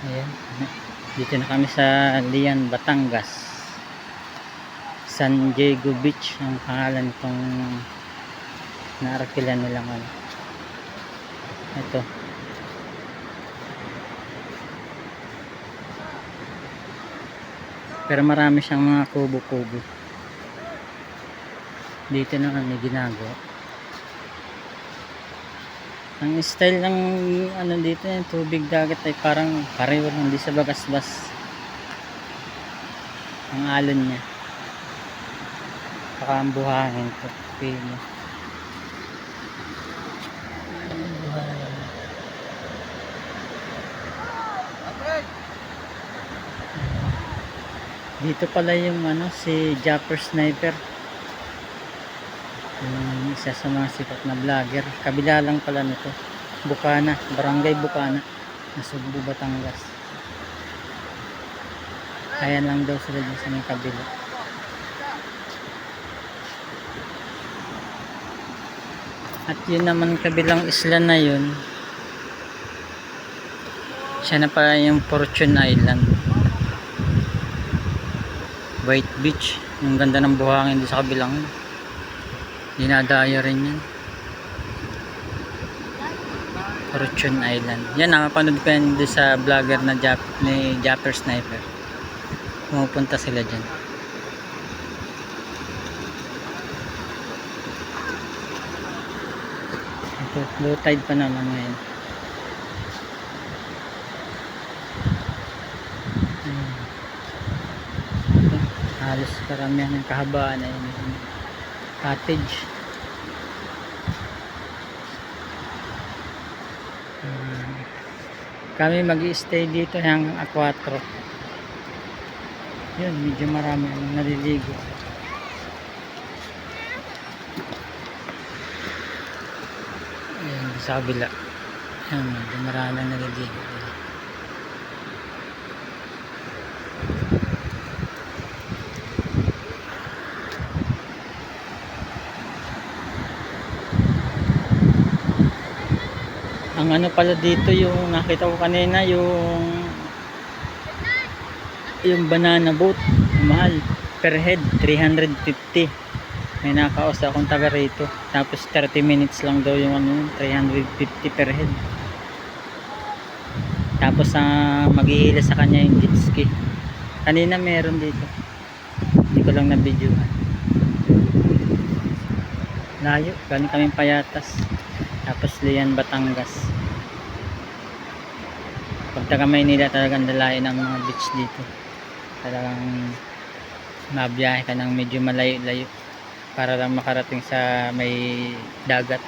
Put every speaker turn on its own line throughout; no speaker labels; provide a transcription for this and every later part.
Ayan. Dito na kami sa Lian, Batangas. San Diego Beach ang pangalan itong naarakilan nilang ano. Ito. Pero marami siyang mga kubo-kubo. Dito na kami ginagawa. Ang style ng ano dito yung tubig dagat ay parang pareho hindi sa bagas-bas. Ang alon niya. Baka ang buhangin to. Feel mo. Dito pala yung ano si Japper Sniper. Isa sa mga sikat na vlogger. Kabila lang pala nito. Bukana, Barangay Bukana. Nasugbu, Batangas. Ayan lang daw sila dyan sa may kabila. At yun naman kabilang isla na yun. Siya na pala yung Fortune Island. White Beach. Yung ganda ng buhangin doon sa kabilang. Dinadaya rin yan. Fortune Island. Yan, nakapanood ko yan sa vlogger na Jap ni Japper Sniper. Pumupunta sila dyan. Low tide pa naman ngayon. Ito, halos karamihan ng kahabaan ay may cottage. Ayan. Kami mag stay dito hanggang A4. Yun, medyo marami ang naliligo. Ayan, sa kabila. Ayan, medyo marami ang naliligo. Ang ano pala dito yung nakita ko kanina yung yung banana boat. Mahal. Per head 350 may nakaos akong taga rito. Tapos 30 minutes lang daw yung ano 350 per head. Tapos uh, maghihila sa kanya yung jet ski. Kanina meron dito. Hindi ko lang na video layo. Galing kami payatas. Tapos Lian Batangas pag taga Maynila talagang dalayan ang mga beach dito. Talagang mabiyahe ka ng medyo malayo-layo para lang makarating sa may dagat.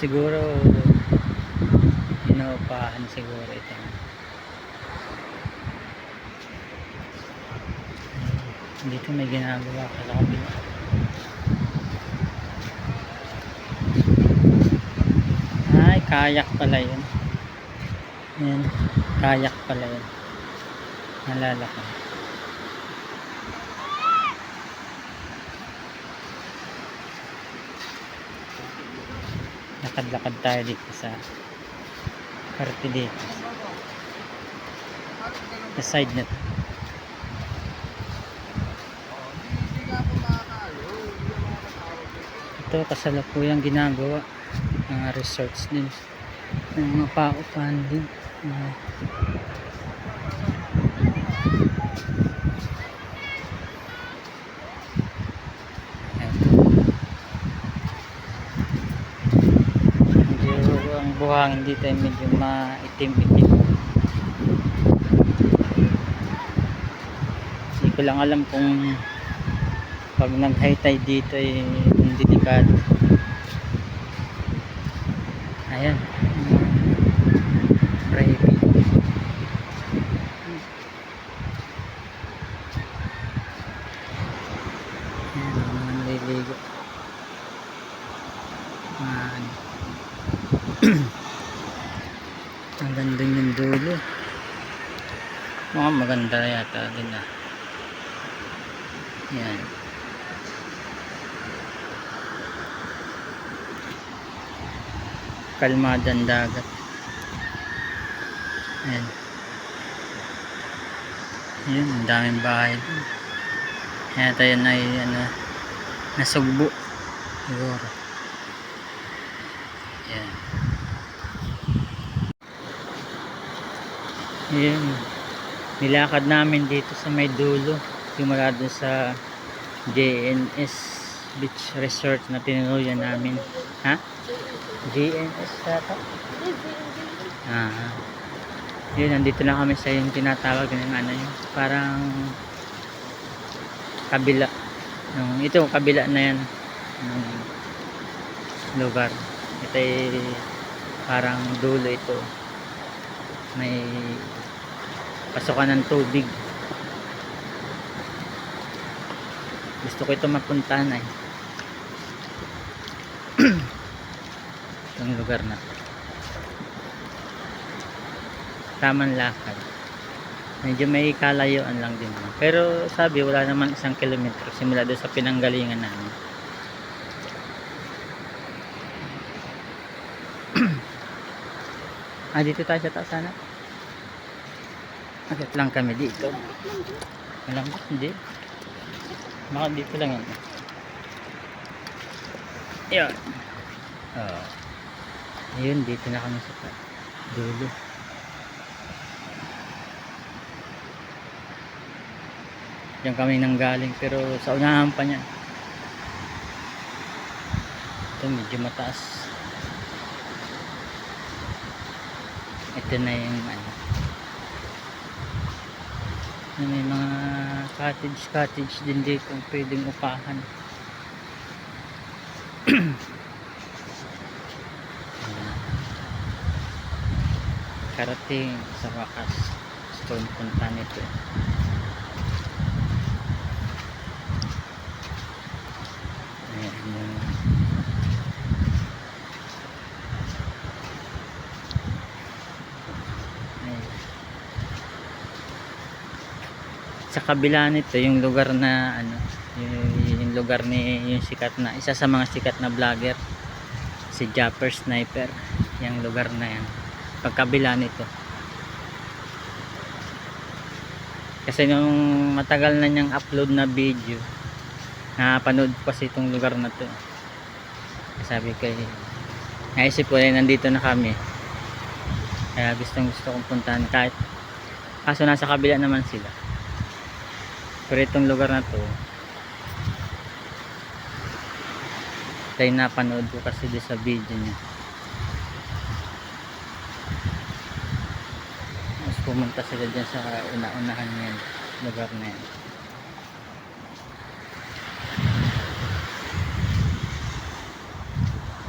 Siguro inuupahan siguro ito. Dito may ginagawa ka sa kabila ay kayak pala yun. Yan kayak pala yun. Nalala ko. Lakad-lakad tayo dito sa parte dito. Sa side na to. Ito kasalukuyang ginagawa mga resorts din. Ng mga paupahan din. Mga ang buhangin dito ay medyo maitim-itim. Hindi ko lang alam kung pag nag high tide dito ay delikado ayan. Private ayan mga naliligo ano. hanggang dun yung dulo. Mga maganda yata din ah. Yan kalmada ang dagat. Ayan. Yun ang daming bahay dun. kaya tayo na ano nasugbo. Siguro. Ayan. Yun nilakad namin dito sa may dulo simula doon sa JNS Beach Resort na tinuloyan namin. Ha? JNS yata? ah. Yun nandito na kami sa yung tinatawag ng ano yun parang kabila. Yung, ito kabila na yan. Ng lugar. Ito ay parang dulo ito. May pasukan ng tubig. Gusto ko ito mapuntahan ay itong lugar na tamang lakad medyo may kalayuan lang din pero sabi wala naman isang kilometro simula doon sa pinanggalingan namin ah dito tayo sa taas sana Akit lang kami dito. Alam ko, hindi. Baka dito lang yan. Yan. Oh. Ayun, dito na kami sa dulo. Diyan kami nanggaling pero sa unahan pa niya. Ito medyo mataas. Ito na yung ano. may mga cottage cottage din dito pwedeng upahan karating sa wakas. Stone punta nito ayan. Yung sa kabila nito yung lugar na ano yung, yung lugar ni yung sikat na isa sa mga sikat na vlogger si Japper Sniper yung lugar na yan pagkabila nito. Kasi nung matagal na niyang upload na video napanood ko kasi itong lugar na to. Sabi ko eh, naisip ko eh nandito na kami. Kaya gustong gusto kong puntahan kahit kaso nasa kabila naman sila. Pero itong lugar na to tayo napanood ko kasi sa video niya pumunta sila dyan sa una-unahan niya lugar na yan.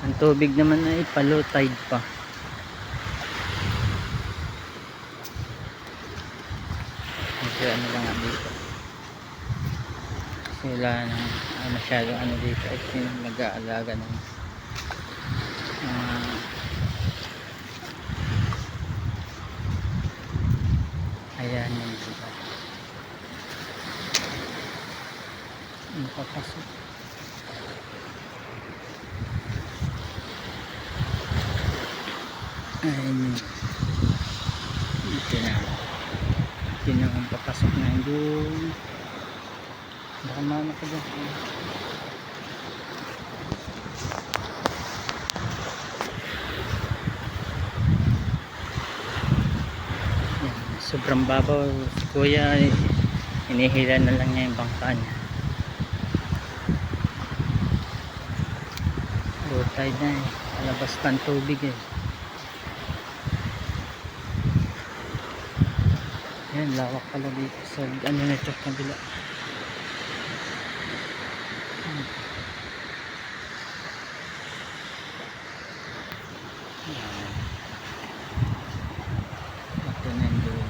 Ang tubig naman ay palo pa. Medyo ano lang dito. Kasi wala nang uh, masyadong ano dito. Ay nag-aalaga ng mga ayan yung diba ang papasok. Ayan yun dito na. Dito na ang papasok na doon. Baka maano ka Yan, sobrang babaw. Kuya eh, inihila na lang niya yung bangka niya low tide na eh palabas pa ang tubig eh yan lawak pala dito sa ano na ito kabila Hmm. Yan. ito na yung dulo.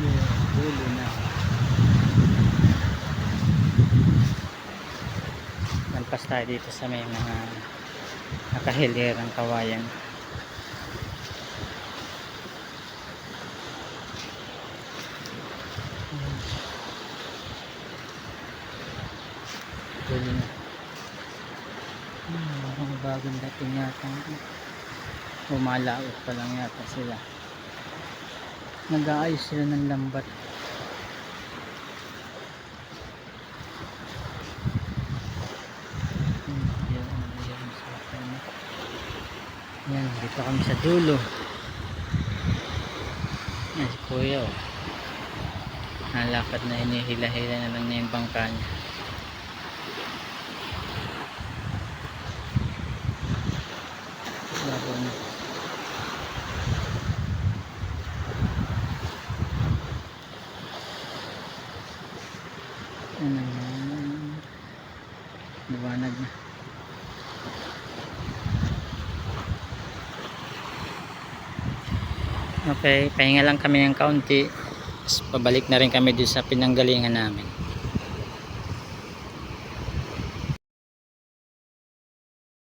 Yun, dulo na. Lampas tayo dito sa may mga nakahilirang kawayan Tuloy na. Hmm, parang bagong dating yata. Umalaot pa lang yata sila. Nag-aayos sila ng lambat. Hmm, yan, yan, sa akin. Dito kami sa dulo. Yan si Kuya oh. Nalakad na hinihila-hila na lang niya yung bangka niya. Labo na. Ano yan? Liwanag na. Okay, pahinga lang kami ng kaunti. Pabalik na rin kami dito sa pinanggalingan namin.